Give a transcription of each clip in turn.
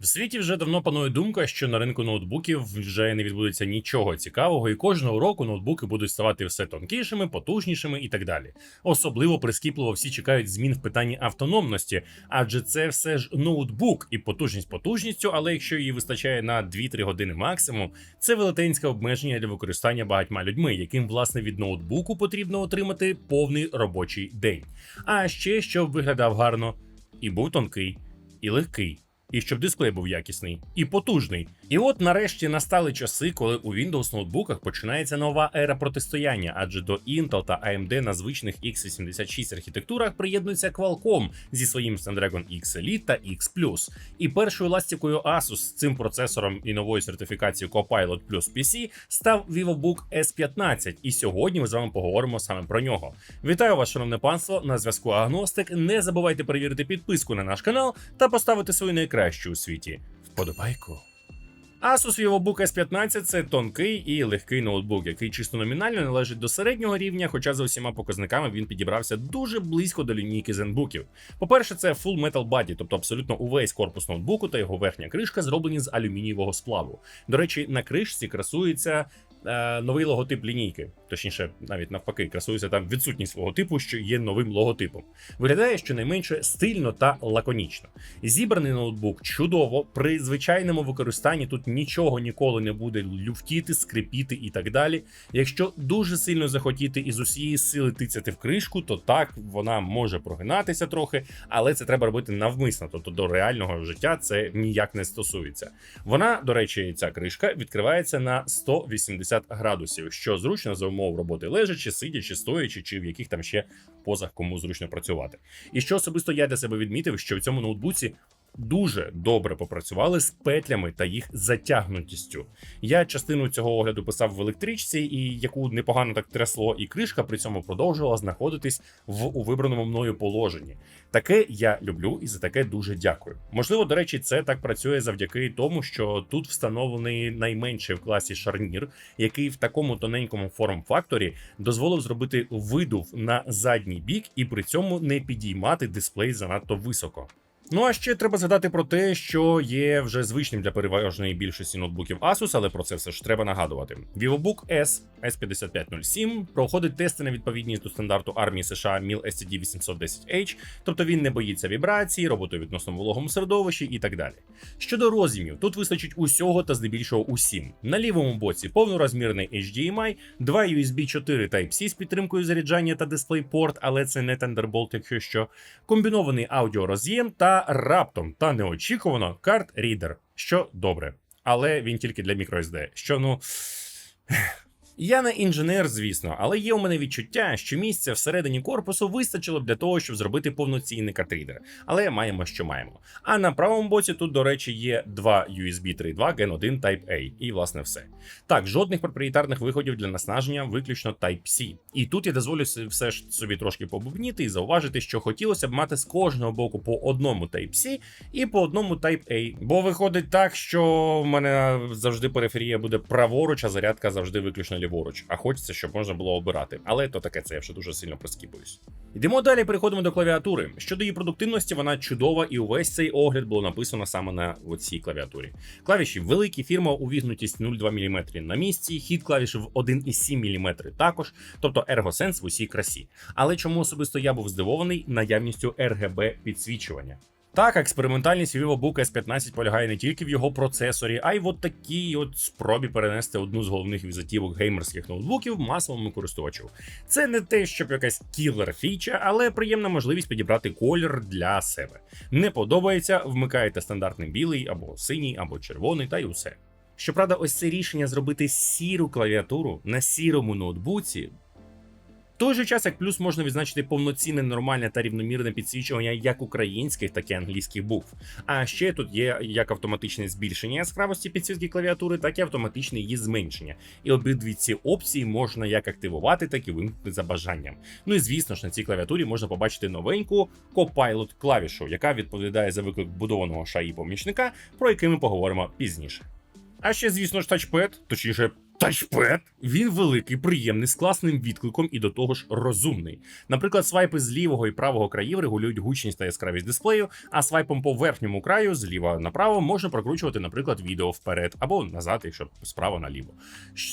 В світі вже давно панує думка, що на ринку ноутбуків вже не відбудеться нічого цікавого, і кожного року ноутбуки будуть ставати все тонкішими, потужнішими і так далі. Особливо прискіпливо всі чекають змін в питанні автономності, адже це все ж ноутбук і потужність потужністю, але якщо її вистачає на 2-3 години максимум, це велетенське обмеження для використання багатьма людьми, яким власне від ноутбуку потрібно отримати повний робочий день. А ще щоб виглядав гарно, і був тонкий, і легкий. І щоб дисплей був якісний і потужний. І от нарешті настали часи, коли у Windows ноутбуках починається нова ера протистояння, адже до Intel та AMD на звичних x86 архітектурах приєднується Qualcomm зі своїм Snapdragon X Elite та X І першою ластівкою Asus з цим процесором і новою сертифікацією Copilot Plus PC став VivoBook S15. І сьогодні ми з вами поговоримо саме про нього. Вітаю вас, шановне панство! На зв'язку Агностик. Не забувайте перевірити підписку на наш канал та поставити свою найкращу у світі вподобайку. Asus VivoBook S15 це тонкий і легкий ноутбук, який чисто номінально належить до середнього рівня, хоча за усіма показниками він підібрався дуже близько до лінійки зенбуків. По-перше, це Full Metal Body, тобто абсолютно увесь корпус ноутбуку та його верхня кришка зроблені з алюмінієвого сплаву. До речі, на кришці красується. Е, Новий логотип лінійки, точніше, навіть навпаки, красується там відсутність логотипу, що є новим логотипом. Виглядає щонайменше стильно та лаконічно. Зібраний ноутбук чудово. При звичайному використанні тут нічого ніколи не буде люфтіти, скрипіти і так далі. Якщо дуже сильно захотіти і з усієї сили тицяти в кришку, то так вона може прогинатися трохи, але це треба робити навмисно. Тобто до реального життя це ніяк не стосується. Вона, до речі, ця кришка відкривається на 180 градусів, що зручно за умов роботи лежачи, сидячи, стоячи, чи в яких там ще позах кому зручно працювати. І що особисто я для себе відмітив, що в цьому ноутбуці дуже добре попрацювали з петлями та їх затягнутістю. Я частину цього огляду писав в електричці, і яку непогано так трясло, і кришка при цьому продовжувала знаходитись в у вибраному мною положенні. Таке я люблю і за таке дуже дякую. Можливо, до речі, це так працює завдяки тому, що тут встановлений найменший в класі шарнір, який в такому тоненькому форм-факторі дозволив зробити видув на задній бік і при цьому не підіймати дисплей занадто високо. Ну а ще треба згадати про те, що є вже звичним для переважної більшості ноутбуків Asus, але про це все ж треба нагадувати. VivoBook S S5507 проходить тести на відповідність до стандарту армії США MIL STD 810H, тобто він не боїться вібрацій, роботи у відносно вологому середовищі і так далі. Щодо роз'ємів, тут вистачить усього та здебільшого усім. На лівому боці повнорозмірний HDMI, два USB 4 Type-C з підтримкою заряджання та DisplayPort, але це не Thunderbolt, якщо що, комбінований аудіороз'єм та раптом та неочікувано карт-рідер, що добре. Але він тільки для microSD, що ну. Я не інженер, звісно, але є у мене відчуття, що місця всередині корпусу вистачило б для того, щоб зробити повноцінний картрідер. Але маємо, що маємо. А на правому боці тут, до речі, є два USB 3.2 Gen 1 Type-A, і власне все. Так, жодних проприєтарних виходів для наснаження, виключно Type-C. І тут я дозволю все ж собі трошки побубніти і зауважити, що хотілося б мати з кожного боку по одному Type-C і по одному Type-A. Бо виходить так, що в мене завжди периферія буде праворуч, а зарядка завжди виключно ліворуч. А хочеться, щоб можна було обирати. Але то таке, це я вже дуже сильно прискіпуюсь. Йдемо далі, переходимо до клавіатури. Щодо її продуктивності, вона чудова, і увесь цей огляд було написано саме на цій клавіатурі. Клавіші великі, фірма увігнутість 0,2 мм на місці, хід клавіш в 1,7 мм також, тобто ергосенс в усій красі. Але чому особисто я був здивований наявністю RGB підсвічування? Так, експериментальність VivoBook S15 полягає не тільки в його процесорі, а й в от такій от спробі перенести одну з головних візитівок геймерських ноутбуків масовому користувачу. Це не те, щоб якась кілер фіча, але приємна можливість підібрати колір для себе. Не подобається, вмикаєте стандартний білий або синій, або червоний, та й усе. Щоправда, ось це рішення зробити сіру клавіатуру на сірому ноутбуці той же час, як плюс можна відзначити повноцінне нормальне та рівномірне підсвічування як українських, так і англійських букв. А ще тут є як автоматичне збільшення яскравості підсвітки клавіатури, так і автоматичне її зменшення. І обидві ці опції можна як активувати, так і вимкнути за бажанням. Ну і звісно ж на цій клавіатурі можна побачити новеньку Copilot клавішу, яка відповідає за виклик будованого шаї помічника, про який ми поговоримо пізніше. А ще, звісно ж, тачпед, точніше, Тачпед він великий, приємний, з класним відкликом і до того ж розумний. Наприклад, свайпи з лівого і правого країв регулюють гучність та яскравість дисплею, а свайпом по верхньому краю зліва направо можна прокручувати, наприклад, відео вперед або назад, якщо справа наліво.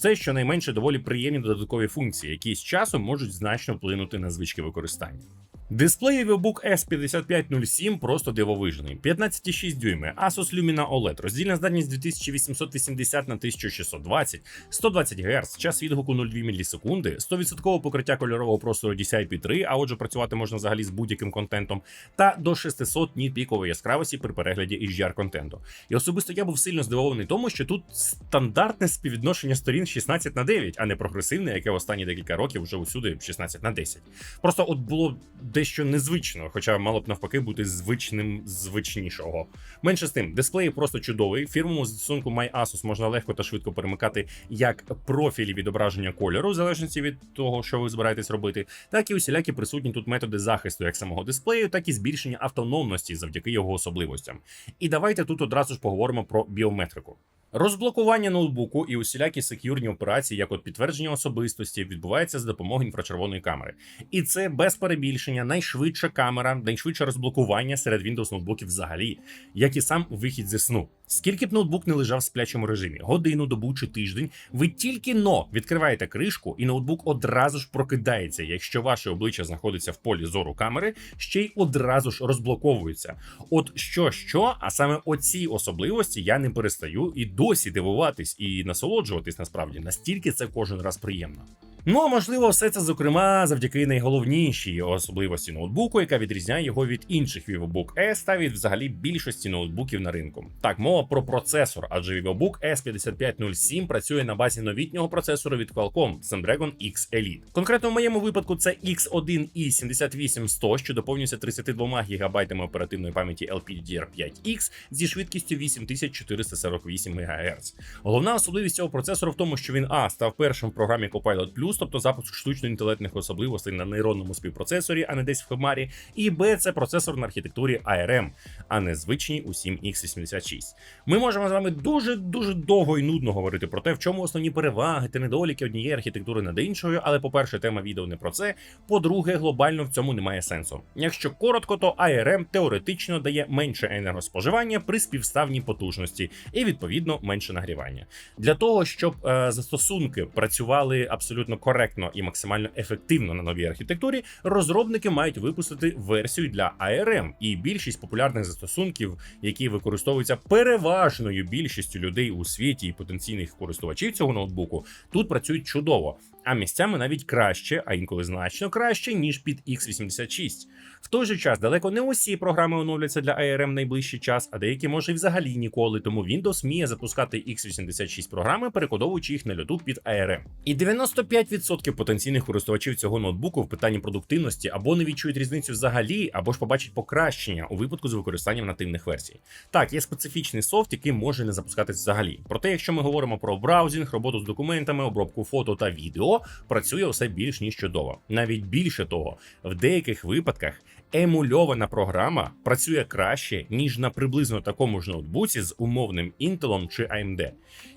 Це щонайменше доволі приємні додаткові функції, які з часом можуть значно вплинути на звички використання. Дисплей Vivobook S5507 просто дивовижний. 15,6 дюйми, Asus Lumina OLED, роздільна здатність 2880 на 1620, 120 Гц, час відгуку 0,2 мілісекунди, 100% покриття кольорового простору DCI-P3, а отже працювати можна взагалі з будь-яким контентом, та до 600 ніт пікової яскравості при перегляді HDR контенту. І особисто я був сильно здивований тому, що тут стандартне співвідношення сторін 16 на 9, а не прогресивне, яке останні декілька років вже усюди 16 на 10. Просто от було дещо незвично, хоча мало б навпаки бути звичним звичнішого. Менше з тим, дисплей просто чудовий. В фірмовому застосунку MyAsus можна легко та швидко перемикати як профілі відображення кольору, в залежності від того, що ви збираєтесь робити, так і усілякі присутні тут методи захисту як самого дисплею, так і збільшення автономності завдяки його особливостям. І давайте тут одразу ж поговоримо про біометрику. Розблокування ноутбуку і усілякі сек'юрні операції, як от підтвердження особистості, відбувається з допомогою інфрачервоної камери. І це без перебільшення найшвидша камера, найшвидше розблокування серед Windows ноутбуків взагалі, як і сам вихід зі сну. Скільки б ноутбук не лежав в сплячому режимі, годину, добу чи тиждень, ви тільки но відкриваєте кришку, і ноутбук одразу ж прокидається, якщо ваше обличчя знаходиться в полі зору камери, ще й одразу ж розблоковується. От що, що, а саме оці особливості я не перестаю і досі дивуватись і насолоджуватись насправді настільки це кожен раз приємно. Ну а можливо, все це зокрема завдяки найголовнішій особливості ноутбуку, яка відрізняє його від інших VivoBook S та від взагалі більшості ноутбуків на ринку. Так, мова про процесор, адже VivoBook S5507 працює на базі новітнього процесору від Qualcomm Snapdragon X Elite. Конкретно в моєму випадку це X1 i 78100, що доповнюється 32 ГБ оперативної пам'яті LPDDR5X зі швидкістю 8448 МГц. Головна особливість цього процесору в тому, що він А став першим в програмі Copilot Plus, тобто запуск штучно-інтелектних особливостей на нейронному співпроцесорі, а не десь в хмарі. І Б це процесор на архітектурі ARM, а не звичній у 7X86. Ми можемо з вами дуже дуже довго і нудно говорити про те, в чому основні переваги та недоліки однієї архітектури над іншою. Але, по-перше, тема відео не про це. По-друге, глобально в цьому немає сенсу. Якщо коротко, то ARM теоретично дає менше енергоспоживання при співставній потужності і відповідно менше нагрівання. Для того щоб е, застосунки працювали абсолютно коректно і максимально ефективно на новій архітектурі, розробники мають випустити версію для ARM. І більшість популярних застосунків, які використовуються переважною більшістю людей у світі і потенційних користувачів цього ноутбуку, тут працюють чудово. А місцями навіть краще, а інколи значно краще, ніж під x86. В той же час далеко не усі програми оновляться для ARM найближчий час, а деякі може і взагалі ніколи. Тому Windows вміє запускати x86 програми, перекодовуючи їх на льоту під ARM. І 95% потенційних користувачів цього ноутбуку в питанні продуктивності або не відчують різницю взагалі, або ж побачать покращення у випадку з використанням нативних версій. Так, є специфічний софт, який може не запускатись взагалі. Проте, якщо ми говоримо про браузінг, роботу з документами, обробку фото та відео, працює усе більш ніж чудово. Навіть більше того, в деяких випадках емульована програма працює краще, ніж на приблизно такому ж ноутбуці з умовним Intel чи AMD.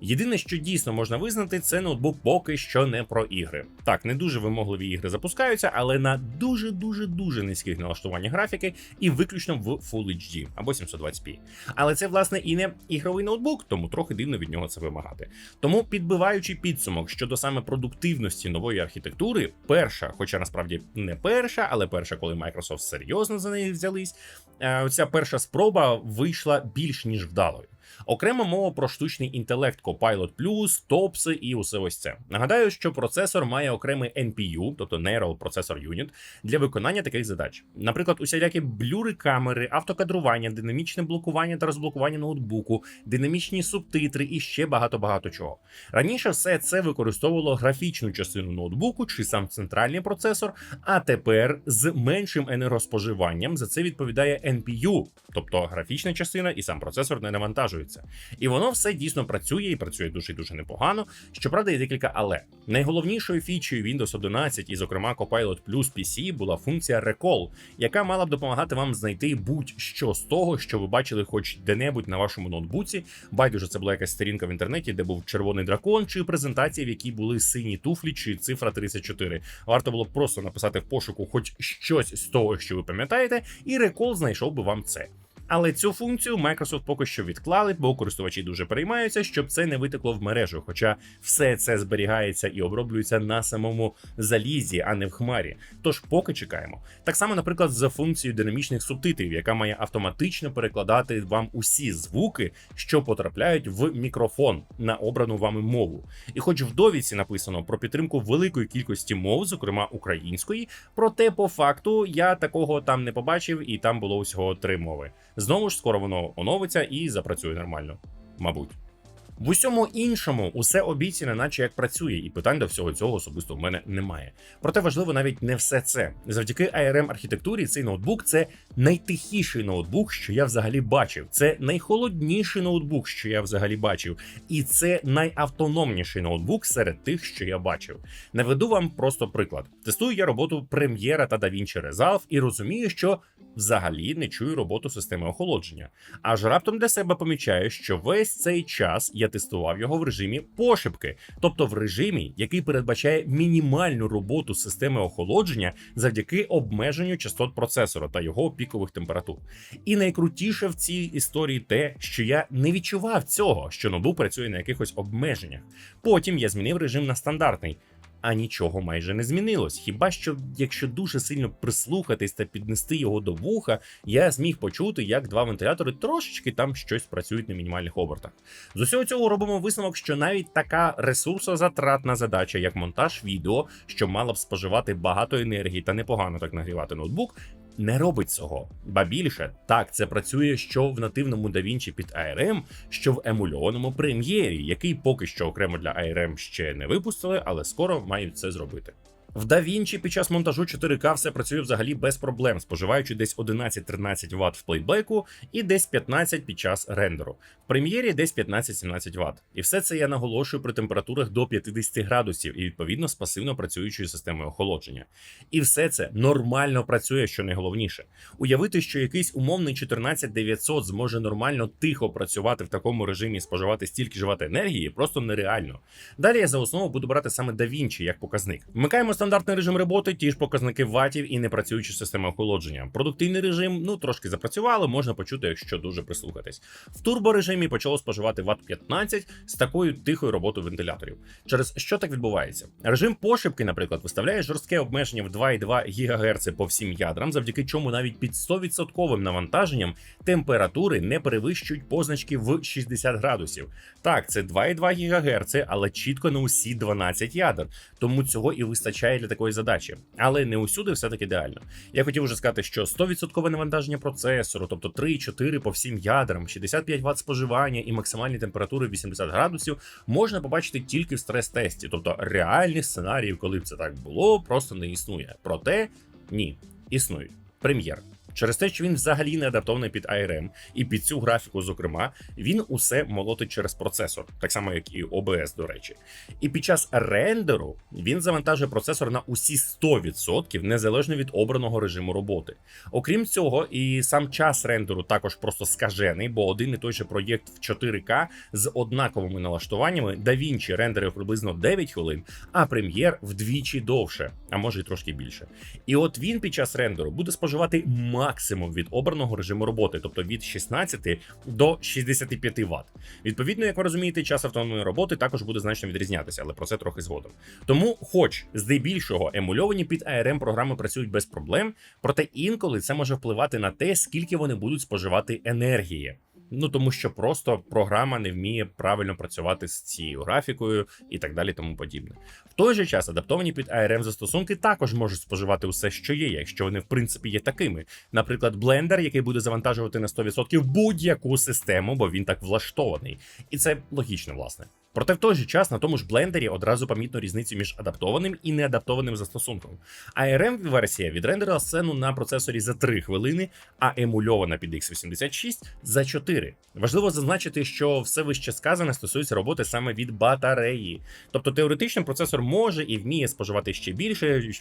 Єдине, що дійсно можна визнати, це ноутбук поки що не про ігри. Так, не дуже вимогливі ігри запускаються, але на дуже дуже дуже низьких налаштуваннях графіки і виключно в Full HD або 720p. Але це власне і не ігровий ноутбук, тому трохи дивно від нього це вимагати. Тому, підбиваючи підсумок щодо саме продуктивності нової архітектури, перша, хоча насправді не перша, але перша, коли Microsoft серйозно за неї взялись, е, оця перша спроба вийшла більш ніж вдалою. Окрема мова про штучний інтелект Copilot Plus, топси і усе ось це. Нагадаю, що процесор має окремий NPU, тобто Neural Processor Unit, для виконання таких задач. Наприклад, усілякі блюри камери, автокадрування, динамічне блокування та розблокування ноутбуку, динамічні субтитри і ще багато-багато чого. Раніше все це використовувало графічну частину ноутбуку чи сам центральний процесор, а тепер з меншим енергоспоживанням за це відповідає NPU, тобто графічна частина і сам процесор не навантажує завантажується. І воно все дійсно працює і працює дуже дуже непогано. Щоправда, є декілька але найголовнішою фічею Windows 11 і, зокрема, Copilot Plus PC була функція Recall, яка мала б допомагати вам знайти будь-що з того, що ви бачили, хоч де-небудь на вашому ноутбуці. Байдуже, це була якась сторінка в інтернеті, де був червоний дракон, чи презентація, в якій були сині туфлі, чи цифра 34. Варто було б просто написати в пошуку хоч щось з того, що ви пам'ятаєте, і Recall знайшов би вам це. Але цю функцію Microsoft поки що відклали, бо користувачі дуже переймаються, щоб це не витекло в мережу. Хоча все це зберігається і оброблюється на самому залізі, а не в хмарі. Тож поки чекаємо. Так само, наприклад, за функцією динамічних субтитрів, яка має автоматично перекладати вам усі звуки, що потрапляють в мікрофон на обрану вами мову. І хоч в довідці написано про підтримку великої кількості мов, зокрема української, проте по факту я такого там не побачив, і там було усього три мови. Знову ж скоро воно оновиться і запрацює нормально, мабуть. В усьому іншому усе обіцяне, наче як працює, і питань до всього цього особисто в мене немає. Проте важливо навіть не все це. Завдяки ARM архітектурі цей ноутбук це найтихіший ноутбук, що я взагалі бачив. Це найхолодніший ноутбук, що я взагалі бачив, і це найавтономніший ноутбук серед тих, що я бачив. Наведу вам просто приклад. Тестую я роботу Premiere та DaVinci Resolve і розумію, що взагалі не чую роботу системи охолодження. Аж раптом для себе помічаю, що весь цей час я тестував його в режимі пошепки, тобто в режимі, який передбачає мінімальну роботу системи охолодження завдяки обмеженню частот процесора та його пікових температур. І найкрутіше в цій історії те, що я не відчував цього, що ноутбук працює на якихось обмеженнях. Потім я змінив режим на стандартний. А нічого майже не змінилось. Хіба що, якщо дуже сильно прислухатись та піднести його до вуха, я зміг почути, як два вентилятори трошечки там щось працюють на мінімальних обертах. З усього цього робимо висновок, що навіть така ресурсозатратна задача, як монтаж відео, що мала б споживати багато енергії та непогано так нагрівати ноутбук. Не робить цього, ба більше так це працює що в нативному DaVinci під ARM, що в емульованому прем'єрі, який поки що окремо для ARM ще не випустили, але скоро мають це зробити. В DaVinci під час монтажу 4К все працює взагалі без проблем, споживаючи десь 11-13 Вт в плейбеку і десь 15 під час рендеру. В прем'єрі десь 15-17 Вт. І все це я наголошую при температурах до 50 градусів і відповідно з пасивно працюючою системою охолодження. І все це нормально працює, що найголовніше. Уявити, що якийсь умовний 14900 зможе нормально тихо працювати в такому режимі і споживати стільки ж ват енергії, просто нереально. Далі я за основу буду брати саме DaVinci як показник. Вмикаємо стандартний режим роботи, ті ж показники ватів і непрацююча система охолодження. Продуктивний режим, ну трошки запрацювали, можна почути, якщо дуже прислухатись. В турборежимі почало споживати ват 15 з такою тихою роботою вентиляторів. Через що так відбувається? Режим пошипки, наприклад, виставляє жорстке обмеження в 2,2 ГГц по всім ядрам, завдяки чому навіть під 100% навантаженням температури не перевищують позначки в 60 градусів. Так, це 2,2 ГГц, але чітко не усі 12 ядер, тому цього і вистачає для такої задачі. Але не усюди все таки ідеально. Я хотів вже сказати, що 100% навантаження процесору, тобто 3-4 по всім ядрам, 65 Вт споживання і максимальні температури 80 градусів, можна побачити тільки в стрес-тесті, тобто реальних сценаріїв, коли б це так було, просто не існує. Проте ні, існують. Прем'єр. Через те, що він взагалі не адаптований під ARM, і під цю графіку, зокрема, він усе молотить через процесор, так само як і OBS, до речі. І під час рендеру він завантажує процесор на усі 100%, незалежно від обраного режиму роботи. Окрім цього, і сам час рендеру також просто скажений, бо один і той же проєкт в 4К з однаковими налаштуваннями DaVinci рендерив приблизно 9 хвилин, а Premiere вдвічі довше, а може й трошки більше. І от він під час рендеру буде споживати максимум від обраного режиму роботи, тобто від 16 до 65 Вт. Відповідно, як ви розумієте, час автономної роботи також буде значно відрізнятися, але про це трохи згодом. Тому, хоч здебільшого емульовані під ARM програми працюють без проблем, проте інколи це може впливати на те, скільки вони будуть споживати енергії. Ну тому що просто програма не вміє правильно працювати з цією графікою і так далі, тому подібне. В той же час адаптовані під ARM застосунки також можуть споживати усе, що є, якщо вони в принципі є такими. Наприклад, Blender, який буде завантажувати на 100% будь-яку систему, бо він так влаштований, і це логічно, власне. Проте в той же час на тому ж блендері одразу помітно різницю між адаптованим і неадаптованим застосунком. ARM версія відрендерила сцену на процесорі за 3 хвилини, а емульована під x86 за 4. Важливо зазначити, що все вище сказане стосується роботи саме від батареї. Тобто теоретично процесор може і вміє споживати ще більше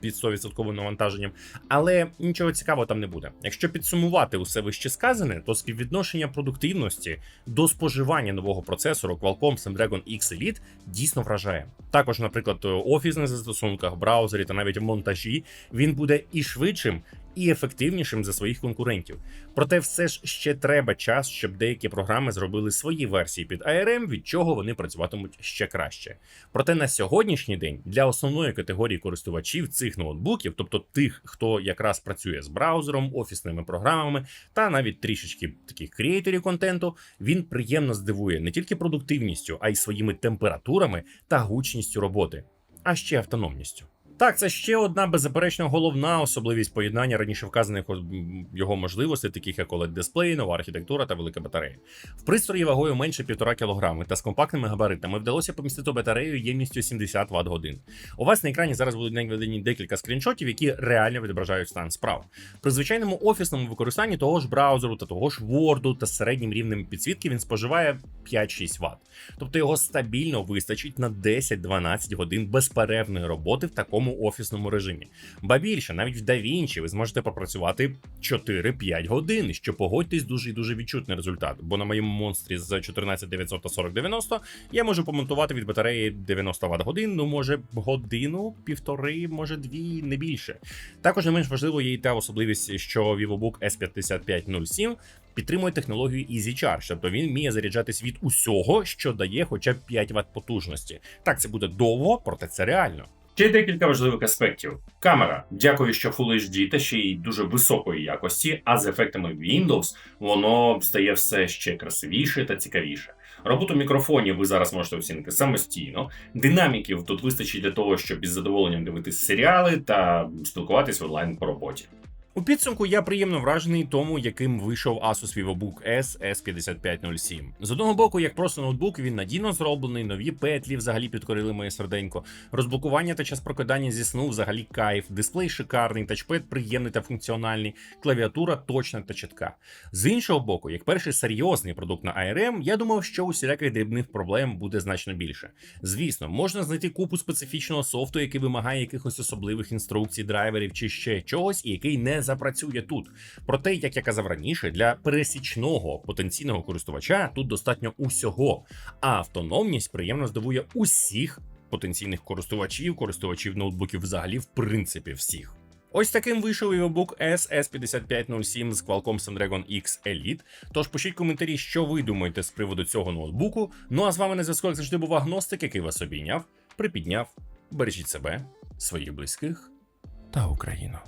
під 100% навантаженням, але нічого цікавого там не буде. Якщо підсумувати усе вище сказане, то співвідношення продуктивності до споживання нового процесору Qualcomm Snapdragon X Elite дійсно вражає. Також, наприклад, офісних застосунках, браузері та навіть монтажі він буде і швидшим. І ефективнішим за своїх конкурентів. Проте все ж ще треба час, щоб деякі програми зробили свої версії під ARM, від чого вони працюватимуть ще краще. Проте на сьогоднішній день для основної категорії користувачів цих ноутбуків, тобто тих, хто якраз працює з браузером, офісними програмами та навіть трішечки таких креаторів контенту, він приємно здивує не тільки продуктивністю, а й своїми температурами та гучністю роботи, а ще автономністю. Так, це ще одна беззаперечно головна особливість поєднання раніше вказаних його можливостей, таких як oled дисплей, нова архітектура та велика батарея. В пристрої вагою менше 1,5 кг та з компактними габаритами вдалося помістити батарею ємністю 70 Вт годин. У вас на екрані зараз будуть наведені декілька скріншотів, які реально відображають стан справ. При звичайному офісному використанні того ж браузеру та того ж Word та середнім рівнем підсвітки він споживає 5-6 Вт. Тобто його стабільно вистачить на 10-12 годин безперервної роботи в такому офісному режимі. Ба більше, навіть в DaVinci ви зможете попрацювати 4-5 годин, що погодьтесь дуже і дуже відчутний результат. Бо на моєму монстрі з 14900 та 4090 я можу помонтувати від батареї 90 Вт годин, ну може годину, півтори, може дві, не більше. Також не менш важливо є і та особливість, що VivoBook S5507 підтримує технологію Easy Charge, тобто він вміє заряджатись від усього, що дає хоча б 5 Вт потужності. Так, це буде довго, проте це реально. Ще декілька важливих аспектів. Камера, дякую, що Full HD та ще й дуже високої якості, а з ефектами Windows воно стає все ще красивіше та цікавіше. Роботу мікрофонів ви зараз можете оцінити самостійно. Динаміків тут вистачить для того, щоб із задоволенням дивитися серіали та спілкуватись онлайн по роботі. У підсумку я приємно вражений тому, яким вийшов Asus VivoBook S S5507. З одного боку, як просто ноутбук, він надійно зроблений, нові петлі взагалі підкорили моє серденько. Розблокування та час прокидання зі сну взагалі кайф, дисплей шикарний, тачпед приємний та функціональний, клавіатура точна та чітка. З іншого боку, як перший серйозний продукт на ARM, я думав, що усіляких дрібних проблем буде значно більше. Звісно, можна знайти купу специфічного софту, який вимагає якихось особливих інструкцій, драйверів чи ще чогось, і який не запрацює тут. Проте, як я казав раніше, для пересічного потенційного користувача тут достатньо усього, а автономність приємно здивує усіх потенційних користувачів, користувачів ноутбуків взагалі, в принципі, всіх. Ось таким вийшов VivoBook S S5507 з Qualcomm Snapdragon X Elite. Тож пишіть коментарі, що ви думаєте з приводу цього ноутбуку. Ну а з вами на зв'язку як завжди був агностик, який вас обійняв, припідняв. Бережіть себе, своїх близьких та Україну.